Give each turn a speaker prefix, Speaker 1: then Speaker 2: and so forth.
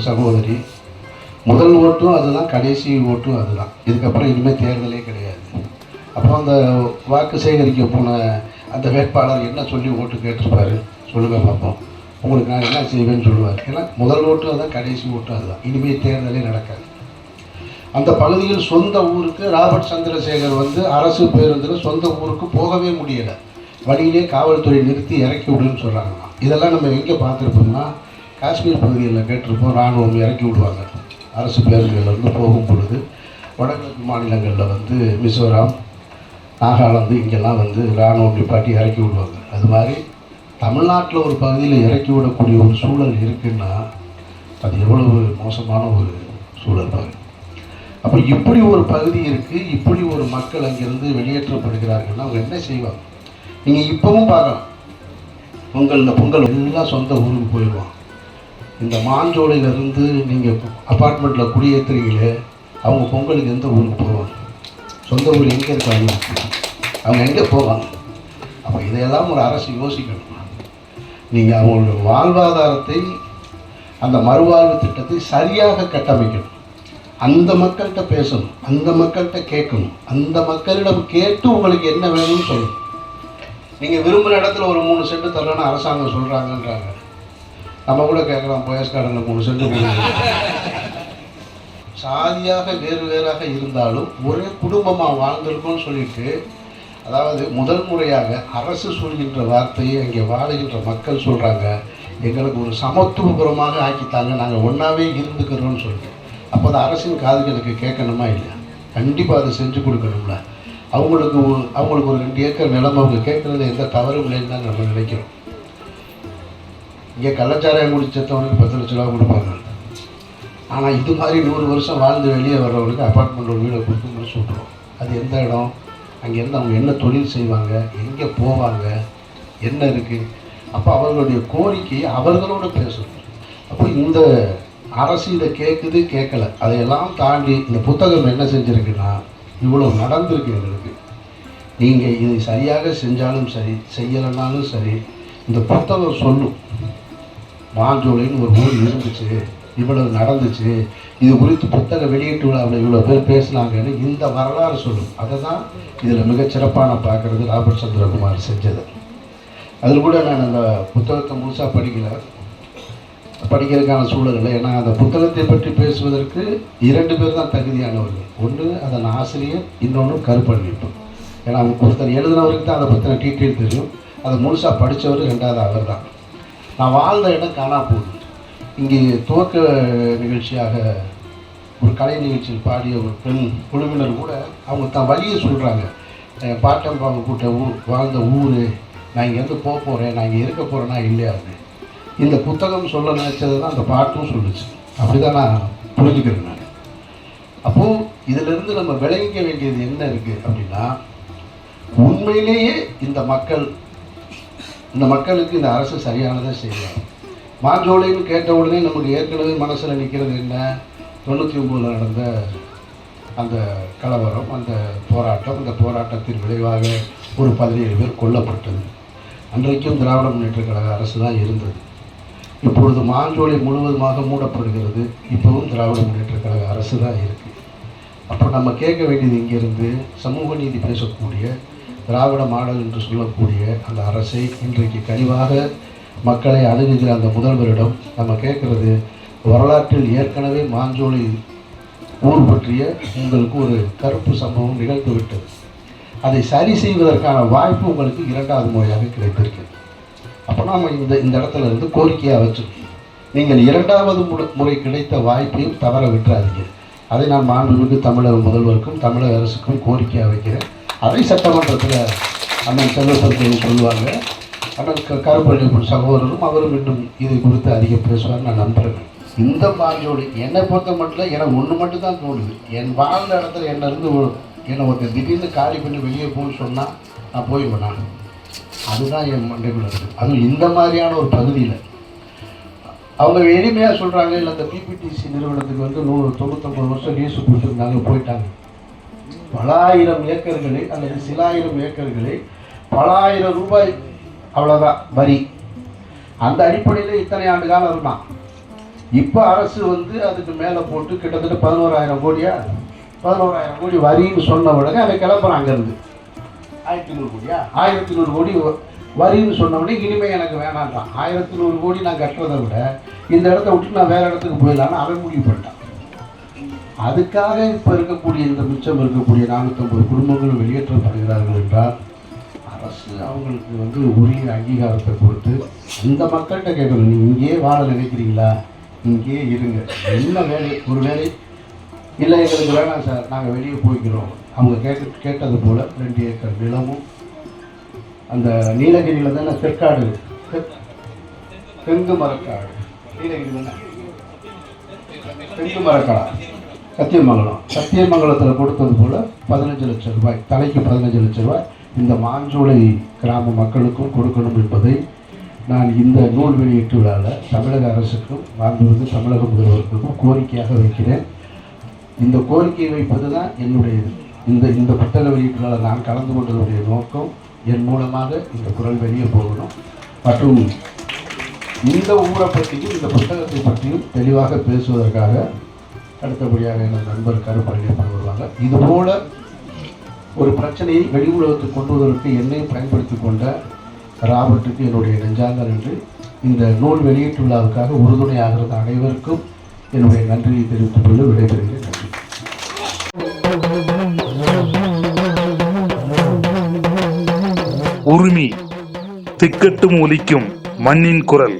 Speaker 1: ஒரு சகோதரி முதல் ஓட்டும் அதுதான் கடைசி ஓட்டும் அதுதான். இதுக்கப்புறம் இனிமேல் தேர்தலே கிடையாது. அப்புறம் அந்த வாக்கு சேகரிக்க போன அந்த வேட்பாளர் என்ன சொல்லி ஓட்டு கேட்டிருப்பாரு? சொல்லுங்கள் பார்ப்போம் உங்களுக்கு நான் என்ன செய்வேன்னு சொல்லுவார்? ஏன்னா முதல் ஓட்டு அதுதான் கடைசி ஓட்டு அதுதான். இனிமேல் தேர்தலே நடக்காது. அந்த பகுதியில் சொந்த ஊருக்கு ராபர்ட் சந்திரசேகர் வந்து அரசு பேருந்தில் சொந்த ஊருக்கு போகவே முடியலை. வழியிலே காவல்துறை நிறுத்தி இறக்கி விடுன்னு சொல்கிறாங்களாம் இதெல்லாம் நம்ம எங்கே பார்த்துருப்போம்னா காஷ்மீர் பகுதியில் கேட்டிருப்போம் இராணுவம் இறக்கி விடுவாங்க. அரசு பேருந்துகளிலிருந்து போகும் பொழுது வடகிழக்கு மாநிலங்களில் வந்து மிசோரம் நாகாலாந்து இங்கெல்லாம் வந்து இராணுவம் நிப்பாட்டி இறக்கி விடுவாங்க. அது மாதிரி தமிழ்நாட்டில் ஒரு பகுதியில் இறக்கி விடக்கூடிய ஒரு சூழல் இருக்குன்னா அது எவ்வளவு மோசமான ஒரு சூழல் பாருங்கள் அப்போ இப்படி ஒரு பகுதி இருக்குது இப்படி ஒரு மக்கள் அங்கேருந்து வெளியேற்றப்படுகிறார்கள்னா அவங்க என்ன செய்வாங்க? நீங்கள் இப்போவும் பார்க்கலாம். பொங்கல் இந்த பொங்கல் எல்லாம் சொந்த ஊருக்கு போயிடுவான் இந்த மாஞ்சோலையிலேருந்து நீங்கள் அப்பார்ட்மெண்ட்டில் குடியேற்றுறீங்களே அவங்க பொங்கலுக்கு எந்த ஊருக்கு போவாங்க? சொந்த ஊர் எங்கே இருக்காங்க? அவங்க எங்கே போவாங்க? அப்போ இதையெல்லாம் ஒரு அரசு யோசிக்கணும். நீங்கள் அவங்களுடைய வாழ்வாதாரத்தை அந்த மறுவாழ்வு திட்டத்தை சரியாக கட்டமைக்கணும். அந்த மக்கள்கிட்ட பேசணும் அந்த மக்கள்கிட்ட கேட்கணும் அந்த மக்களிடம் கேட்டு உங்களுக்கு என்ன வேணும்னு சொல்லணும் நீங்கள் விரும்புகிற இடத்துல ஒரு மூணு செட்டு தரலன்னு அரசாங்கம் சொல்கிறாங்கன்றாங்க நம்ம கூட கேட்கலாம் போயஸ் கார்டனில் மூணு சென்று சாதியாக வேறு வேறாக இருந்தாலும் ஒரே குடும்பமாக வாழ்ந்திருக்கோம்னு சொல்லிட்டு அதாவது முதல் முறையாக அரசு சொல்கின்ற வார்த்தையை அங்கே வாழுகின்ற மக்கள் சொல்கிறாங்க எங்களுக்கு ஒரு சமத்துவபுரமாக ஆக்கித்தாங்க நாங்கள் ஒன்றாவே இருந்துக்கிறோம்னு சொல்லிட்டு. அப்போ அது அரசின் காதுகளுக்கு கேட்கணுமா இல்லையா? கண்டிப்பாக அதை செஞ்சு கொடுக்கணும்ல. அவங்களுக்கு ஒரு- அவங்களுக்கு ஒரு ரெண்டு ஏக்கர் நிலம் அவங்க கேட்குறது எந்த தவறும் இல்லைன்னு தான் நம்ம நினைக்கிறோம். இங்கே கள்ளச்சாராயம் குடிச்சவனுக்கு பத்து லட்ச ரூபா கொடுப்பாங்க. ஆனால் இது மாதிரி நூறு வருஷம் வாழ்ந்து வெளியே வர்றவனுக்கு அப்பார்ட்மெண்ட் ஒரு வீடை கொடுத்து முடிச்சு விட்ருவோம் அது எந்த இடம்? அங்கேருந்து அவங்க என்ன தொழில் செய்வாங்க? எங்கே போவாங்க? என்ன இருக்குது அப்போ அவர்களுடைய கோரிக்கையை அவர்களோட பேசணும் அப்போ இந்த அரசு இதை கேட்குது கேட்கல அதையெல்லாம் தாண்டி இந்த புத்தகம் என்ன செஞ்சுருக்குன்னா இவ்வளோ நடந்திருக்கு எங்களுக்கு. நீங்கள் இதை சரியாக செஞ்சாலும் சரி செய்யலைனாலும் சரி இந்த புத்தகம் சொல்லும். மாஞ்சோலைன்னு ஒரு ஊர் இருந்துச்சு இவ்வளவு நடந்துச்சு. இது குறித்து புத்தக வெளியீட்டு விழாவில் இவ்வளோ பேர் பேசுனாங்கன்னு இந்த வரலாறு சொல்லும். அதை தான் இதில் மிகச்சிறப்பான நான் பார்க்குறது ராபர்ட் சந்திரகுமார் செஞ்சது. அதில் கூட நான் அந்த புத்தகத்தை முழுசாக படிக்கல. படிக்கிறதுக்கான சூழல் இல்லை. ஏன்னா அந்த புத்தகத்தை பற்றி பேசுவதற்கு இரண்டு பேர் தான் தகுதியானவர்கள். ஒன்று அதன் ஆசிரியர் இன்னொன்று கருப்பணிப்பு ஏன்னா ஒருத்தர் எழுதினவருக்கு தான் அதை பற்றின டீட்டெயில் தெரியும். அதை முழுசாக படித்தவர் ரெண்டாவது அவர் தான் நான் வாழ்ந்த இடம் காணா போகுது இங்கே துவக்க நிகழ்ச்சியாக ஒரு கலை நிகழ்ச்சியில் பாடிய ஒரு பெண் குழுவினர் கூட அவங்க தான் வழியை சொல்கிறாங்க பாட்டம்பாங்க கூட்ட ஊர் வாழ்ந்த ஊர் நான் இங்கேருந்து போக போகிறேன் நான் இங்கே இருக்க போகிறேன்னா இல்லையாது இந்த புத்தகம் சொல்ல நினச்சது தான் அந்த பாட்டும் சொல்லுச்சு. அப்படி தான் நான் புரிஞ்சுக்கிறேன் நான். அப்போது இதிலிருந்து நம்ம விளங்கிக்க வேண்டியது என்ன இருக்குது அப்படின்னா உண்மையிலேயே இந்த மக்கள் இந்த மக்களுக்கு இந்த அரசு சரியானதை செய்யலாம். மாஞ்சோலைன்னு கேட்ட உடனே நமக்கு ஏற்கனவே மனசில் நிற்கிறது என்ன? தொண்ணூற்றி ஒம்பதில் நடந்த அந்த கலவரம் அந்த போராட்டம் அந்த போராட்டத்தின் விளைவாக ஒரு பதினேழு பேர் கொல்லப்பட்டது. அன்றைக்கும் திராவிட முன்னேற்ற கழக அரசு தான் இருந்தது. இப்பொழுது மாஞ்சோலை முழுவதுமாக மூடப்படுகிறது. இப்போவும் திராவிட முன்னேற்ற கழக அரசு தான் இருக்குது அப்போ நம்ம கேட்க வேண்டியது இங்கேருந்து சமூக நீதி பேசக்கூடிய திராவிட மாடல் என்று சொல்லக்கூடிய அந்த அரசை இன்றைக்கு கனிவாக மக்களை அணுகுகிற அந்த முதல்வரிடம் நம்ம கேட்குறது வரலாற்றில் ஏற்கனவே மாஞ்சோலி ஊர் பற்றிய உங்களுக்கு ஒரு கருப்பு சம்பவம் நிகழ்ந்து விட்டது. அதை சரி செய்வதற்கான வாய்ப்பு உங்களுக்கு இரண்டாவது முறையாக கிடைத்திருக்கிறது. அப்போ நாம் இந்த இந்த இடத்துல இருந்து கோரிக்கையாக வச்சுருக்கோம். நீங்கள் இரண்டாவது முறை கிடைத்த வாய்ப்பையும் தவற விட்டுறாதீங்க. அதை நான் மாண்புமிகு தமிழக முதல்வருக்கும் தமிழக அரசுக்கும் கோரிக்கையாக வைக்கிறேன். அதை சட்டமன்றத்தில் அண்ணன் செல்வசந்திரன் சொல்லுவாங்க. ஆனால் க கருப்பள்ளி சகோதரரும் அவரும் இன்னும் இது குறித்து அதிகம் பேசுவார் நான் நம்புகிறேன் இந்த பாஞ்சோடு என்னை பொறுத்த மட்டும் எனக்கு ஒன்று மட்டும் தான் தோணுது. என் வாழ்ந்த இடத்துல என்ன இருந்து என்னை ஒருத்தர் திடீர்னு காலி பண்ணி வெளியே போகணும்னு சொன்னால் நான் போயிடுவேன் நான். அதுதான் என் மண்டைக்குள்ள இருக்குது அதுவும் இந்த மாதிரியான ஒரு பகுதியில். அவங்க எளிமையாக சொல்கிறாங்க இல்லை அந்த பிபிடிசி நிறுவனத்துக்கு வந்து நூறு தொண்ணூத்தொம்பது வருஷம் லீஸு கொடுத்துருந்தாங்க போயிட்டாங்க. பல ஆயிரம் ஏக்கர்களை அல்லது சில ஆயிரம் ஏக்கர்களை பல ஆயிரம் ரூபாய் அவ்வளோதான் வரி. அந்த அடிப்படையில் இத்தனை ஆண்டு காலம் இருந்தான். இப்போ அரசு வந்து அதுக்கு மேலே போட்டு கிட்டத்தட்ட பதினோராயிரம் கோடியா? பதினோராயிரம் கோடி வரின்னு சொன்ன உடனே அவன் கிளம்புறான் அங்கேருந்து. ஆயிரத்தி நூறு கோடியா? ஆயிரத்தி நூறு கோடி வரின்னு சொன்ன உடனே இனிமேல் எனக்கு வேணான்றான். ஆயிரத்தி நூறு கோடி நான் கட்டுறதை விட இந்த இடத்த விட்டு நான் வேற இடத்துக்கு போயிடலான்னு அவன் முடிவு பண்ணிட்டான். அதுக்காக இப்போ இருக்கக்கூடிய இந்த மிச்சம் இருக்கக்கூடிய நானூற்றம்பது குடும்பங்கள் வெளியேற்றப்படுகிறார்கள் என்றால் அரசு அவங்களுக்கு வந்து உரிய அங்கீகாரத்தை கொடுத்து இந்த மக்கள்கிட்ட கேட்கணும். நீ இங்கேயே வாழ நினைக்கிறீங்களா? இங்கேயே இருங்க. என்ன வேலை? ஒரு வேலை? இல்லை எங்களுக்கு வேணாம் சார். நாங்கள் வெளியே போய்க்கிறோம். அவங்க கேட்டு கேட்டது போல் ரெண்டு ஏக்கர் நிலமும் அந்த நீலகிரியில் தானே தெற்காடு தெங்கு மரக்காடு. நீலகிரி தானே தெங்கு மரக்காடா? சத்தியமங்கலம். சத்தியமங்கலத்தில் கொடுத்தது போல் பதினஞ்சு லட்சம் ரூபாய் தலைக்கு பதினஞ்சு லட்சம் ரூபாய். இந்த மாஞ்சோலை கிராம மக்களுக்கும் கொடுக்கணும் என்பதை நான் இந்த நூல் வெளியீட்டு விழாவில் தமிழக அரசுக்கும் வாழ்ந்து தமிழக முதல்வருக்கும் கோரிக்கையாக வைக்கிறேன். இந்த கோரிக்கையை வைப்பது தான் என்னுடைய இந்த இந்த புத்தக வெளியீட்டு விழாவில் நான் கலந்து கொண்டதுடைய நோக்கம் என் மூலமாக இந்த குரல் வெளியே போகணும். மற்றும் இந்த ஊரை பற்றியும் இந்த புத்தகத்தை பற்றியும் தெளிவாக பேசுவதற்காக அடுத்தபடியாக எனது நண்பர் கருப்பழனியப்பன் வருவாங்க. இதுபோல ஒரு பிரச்சனையை வெளி உலகத்துக்கு கொண்டு வருவதற்கு என்னை பயன்படுத்தி கொண்ட ராபர்ட்டுக்கு என்னுடைய நெஞ்சார்ந்த நன்றி. இந்த நூல் வெளியீட்டு விழாவுக்காக உறுதுணையாகிறது அனைவருக்கும் என்னுடைய நன்றியை தெரிவித்துக் கொண்டு விடைபெறுகிறேன். நன்றி
Speaker 2: உரிமை திக்கட்டும் ஒலிக்கும் மண்ணின் குரல்.